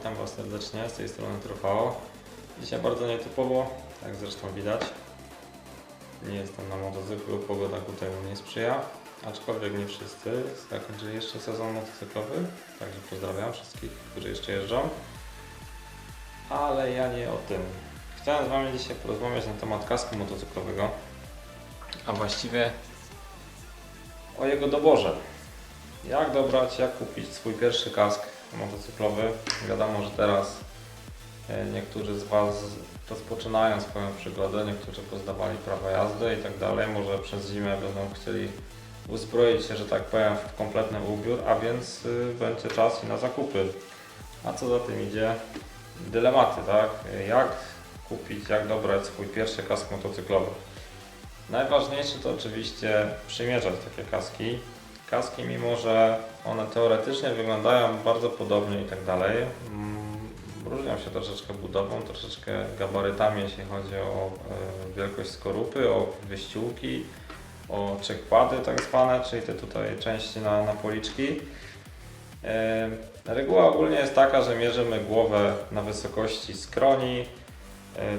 witam Was serdecznie, z tej strony Trofeo. Dzisiaj bardzo nietypowo, jak zresztą widać. Nie jestem na motocyklu, pogoda ku temu nie sprzyja. Aczkolwiek nie wszyscy, zakończyli jeszcze sezon motocyklowy, także pozdrawiam wszystkich, którzy jeszcze jeżdżą. Ale ja nie o tym. Chciałem z Wami dzisiaj porozmawiać na temat kasku motocyklowego, a właściwie o jego doborze. Jak dobrać, jak kupić swój pierwszy kask motocyklowy? Wiadomo, że teraz e, niektórzy z Was rozpoczynają swoją przygodę, niektórzy pozdawali prawo jazdy i tak dalej. Może przez zimę będą chcieli uzbroić się, że tak powiem, w kompletny ubiór, a więc y, będzie czas i na zakupy. A co za tym idzie? Dylematy, tak? Jak kupić, jak dobrać swój pierwszy kask motocyklowy? Najważniejsze to oczywiście przymierzać takie kaski. Kaski, mimo że one teoretycznie wyglądają bardzo podobnie i tak dalej, mm, różnią się troszeczkę budową, troszeczkę gabarytami, jeśli chodzi o e, wielkość skorupy, o wyściółki, o czekpady tak zwane, czyli te tutaj części na, na policzki. E, Reguła ogólnie jest taka, że mierzymy głowę na wysokości skroni,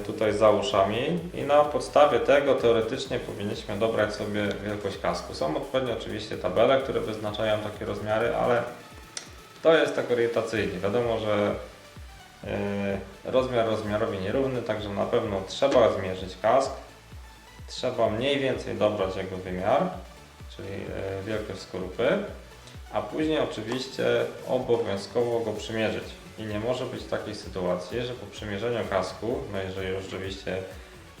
tutaj za uszami i na podstawie tego teoretycznie powinniśmy dobrać sobie wielkość kasku. Są odpowiednio oczywiście tabele, które wyznaczają takie rozmiary, ale to jest tak orientacyjnie. Wiadomo, że e, rozmiar rozmiarowi nierówny, także na pewno trzeba zmierzyć kask. Trzeba mniej więcej dobrać jego wymiar, czyli e, wielkość skorupy, a później oczywiście obowiązkowo go przymierzyć. I nie może być takiej sytuacji, że po przymierzeniu kasku, no jeżeli oczywiście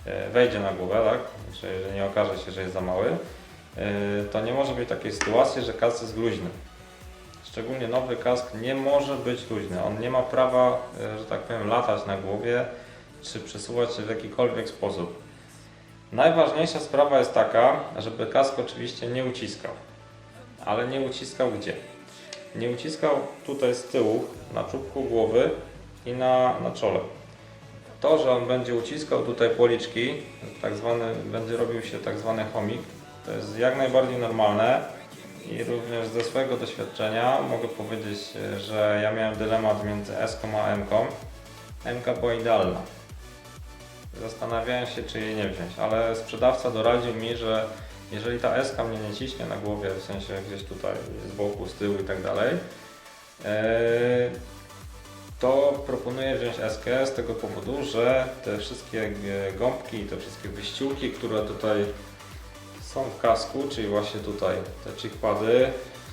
e, wejdzie na głowę, tak, jeżeli nie okaże się, że jest za mały, e, to nie może być takiej sytuacji, że kask jest luźny. Szczególnie nowy kask nie może być luźny. On nie ma prawa, e, że tak powiem, latać na głowie, czy przesuwać się w jakikolwiek sposób. Najważniejsza sprawa jest taka, żeby kask oczywiście nie uciskał. Ale nie uciskał gdzie? Nie uciskał tutaj z tyłu, na czubku głowy i na, na czole. To, że on będzie uciskał tutaj policzki, tak zwany, będzie robił się tak zwany chomik, to jest jak najbardziej normalne i również ze swojego doświadczenia mogę powiedzieć, że ja miałem dylemat między S a M. M była idealna. Zastanawiałem się, czy jej nie wziąć, ale sprzedawca doradził mi, że jeżeli ta S mnie nie ciśnie na głowie, w sensie gdzieś tutaj z boku, z tyłu i tak dalej, e, to proponuję wziąć SK z tego powodu, że te wszystkie gąbki i te wszystkie wyściółki, które tutaj są w kasku, czyli właśnie tutaj te chickpady,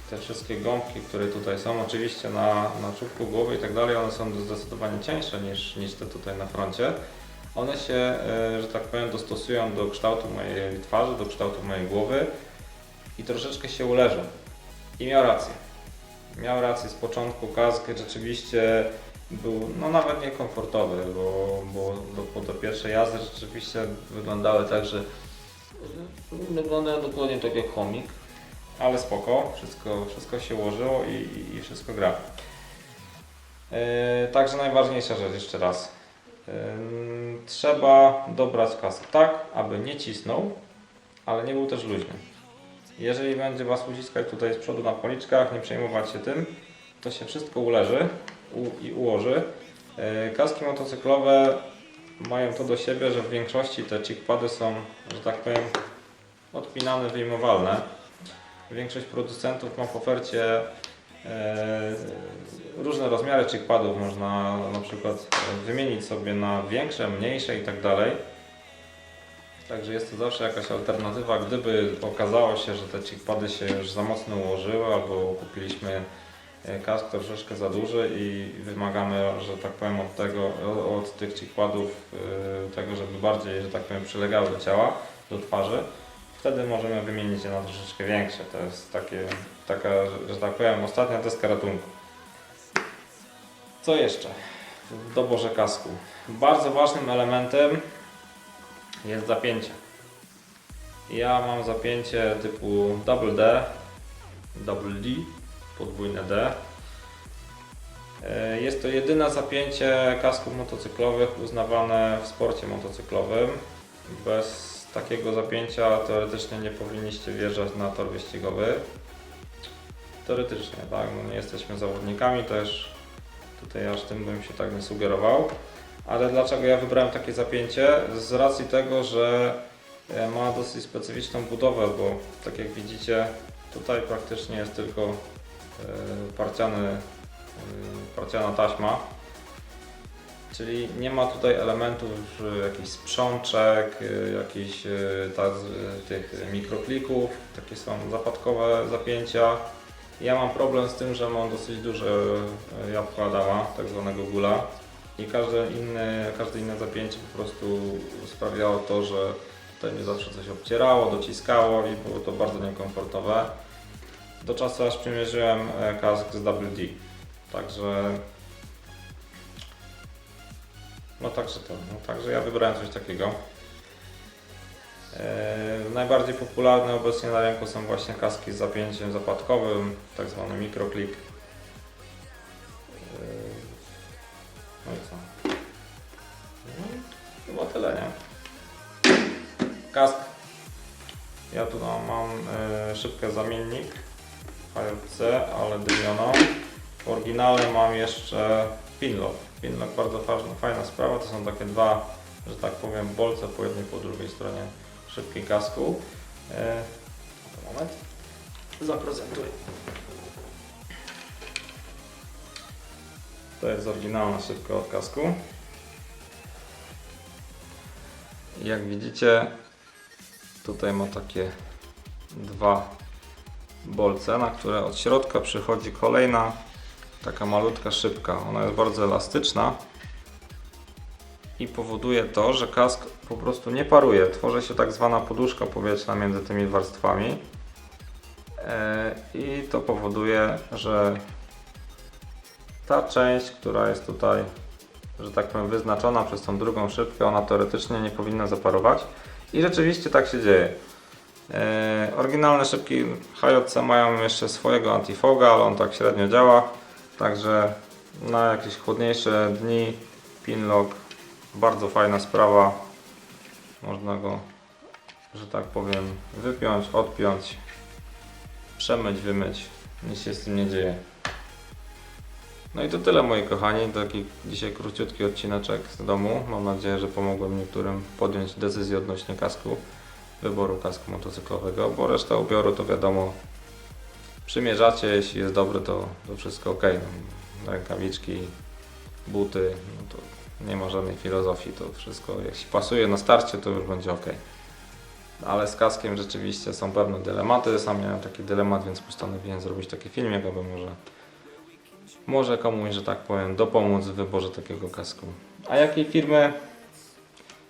te wszystkie gąbki, które tutaj są, oczywiście na, na czubku głowy i tak dalej, one są zdecydowanie cieńsze niż, niż te tutaj na froncie. One się, e, że tak powiem, dostosują do kształtu mojej twarzy, do kształtu mojej głowy i troszeczkę się uleżą. I miał rację. Miał rację z początku, kask rzeczywiście był no nawet niekomfortowy, bo, bo do, do pierwszej jazdy rzeczywiście wyglądały tak, że wyglądają dokładnie tak jak chomik, ale spoko, wszystko, wszystko się ułożyło i, i, i wszystko gra. Yy, także najważniejsza rzecz jeszcze raz. Trzeba dobrać kask tak, aby nie cisnął, ale nie był też luźny. Jeżeli będzie Was uciskać tutaj z przodu na policzkach, nie przejmować się tym, to się wszystko uleży i ułoży. Yy, Kaski motocyklowe mają to do siebie, że w większości te chickpady są, że tak powiem, odpinane, wyjmowalne. Większość producentów ma w ofercie e, różne rozmiary chickpadów. Można na przykład e, wymienić sobie na większe, mniejsze i tak dalej. Także jest to zawsze jakaś alternatywa, gdyby okazało się, że te chickpady się już za mocno ułożyły albo kupiliśmy e, kask troszeczkę za duży i wymagamy, że tak powiem, od tego, od tych chickpadów e, tego, żeby bardziej, że tak powiem, przylegały do ciała, do twarzy. Wtedy możemy wymienić je na troszeczkę większe. To jest takie, taka, że tak powiem, ostatnia deska ratunku. Co jeszcze w doborze kasku? Bardzo ważnym elementem jest zapięcie. Ja mam zapięcie typu double D, double D, podwójne D. E, Jest to jedyne zapięcie kasków motocyklowych uznawane w sporcie motocyklowym. Bez takiego zapięcia teoretycznie nie powinniście wjeżdżać na tor wyścigowy. Teoretycznie, tak, no nie jesteśmy zawodnikami też. Tutaj aż tym bym się tak nie sugerował. Ale dlaczego ja wybrałem takie zapięcie? Z racji tego, że e, ma dosyć specyficzną budowę, bo tak jak widzicie, tutaj praktycznie jest tylko e, parciany, e, parciana taśma. Czyli nie ma tutaj elementów jakichś sprzączek, y, jakichś y, tak, tych mikroklików, takie są zapadkowe zapięcia. Ja mam problem z tym, że mam dosyć duże y, jabłko Adama, tak zwanego gula i każde inne, każde inne zapięcie po prostu sprawiało to, że tutaj mnie zawsze coś obcierało, dociskało i było to bardzo niekomfortowe. Do czasu aż przymierzyłem e, kask z WD. Także no także to, no także ja wybrałem coś takiego. E, najbardziej popularne obecnie na rynku są właśnie kaski z zapięciem zapadkowym, tak zwany microclip. E, no i co? No, i chyba tyle, nie? Kask. Ja tu mam, mam e, szybkę zamiennik HLC, ale dymioną. W oryginale mam jeszcze Pinlock. Pinlock bardzo fajna, fajna sprawa. To są takie dwa, że tak powiem, bolce po jednej po drugiej stronie szybkiej kasku. E, moment. Zaprezentuję. To jest oryginalna szybka od kasku. Jak widzicie, tutaj ma takie dwa bolce, na które od środka przychodzi kolejna taka malutka szybka. Ona jest bardzo elastyczna i powoduje to, że kask po prostu nie paruje. Tworzy się tak zwana poduszka powietrzna między tymi warstwami E, i to powoduje, że ta część, która jest tutaj, że tak powiem, wyznaczona przez tą drugą szybkę, ona teoretycznie nie powinna zaparować i rzeczywiście tak się dzieje. E, oryginalne szybki HJC mają jeszcze swojego antifoga, ale on tak średnio działa. Także na jakieś chłodniejsze dni Pinlock bardzo fajna sprawa. Można go, że tak powiem, wypiąć, odpiąć, przemyć, wymyć. Nic się z tym nie dzieje. No i to tyle moi kochani, taki dzisiaj króciutki odcineczek z domu. Mam nadzieję, że pomogłem niektórym podjąć decyzję odnośnie kasku, wyboru kasku motocyklowego, bo reszta ubioru to wiadomo, przymierzacie, jeśli jest dobry, to, to wszystko ok. No, rękawiczki, buty, no to nie ma żadnej filozofii, to wszystko, jeśli pasuje na starcie, to już będzie ok. Ale z kaskiem rzeczywiście są pewne dylematy. Sam miałem taki dylemat, więc postanowiłem zrobić taki filmik, aby może, może komuś, że tak powiem, dopomóc w wyborze takiego kasku. A jakiej firmy?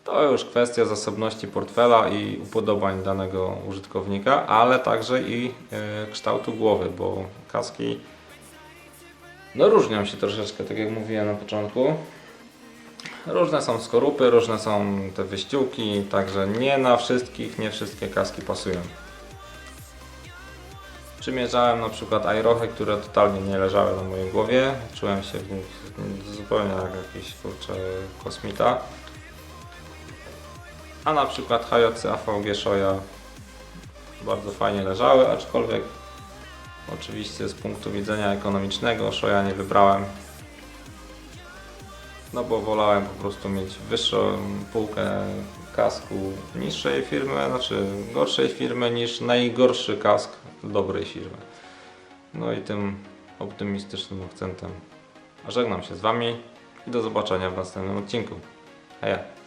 To już kwestia zasobności portfela i upodobań danego użytkownika, ale także i e, kształtu głowy, bo kaski no różnią się troszeczkę, tak jak mówiłem na początku. Różne są skorupy, różne są te wyściółki, także nie na wszystkich, nie wszystkie kaski pasują. Przymierzałem na przykład aerochy, które totalnie nie leżały na mojej głowie. Czułem się w nich zupełnie jak jakiś kurczę kosmita. A na przykład HJC AVG Shoya bardzo fajnie leżały, aczkolwiek oczywiście z punktu widzenia ekonomicznego Shoya nie wybrałem. No bo wolałem po prostu mieć wyższą półkę kasku niższej firmy, znaczy gorszej firmy niż najgorszy kask dobrej firmy. No i tym optymistycznym akcentem żegnam się z Wami i do zobaczenia w następnym odcinku. Heja!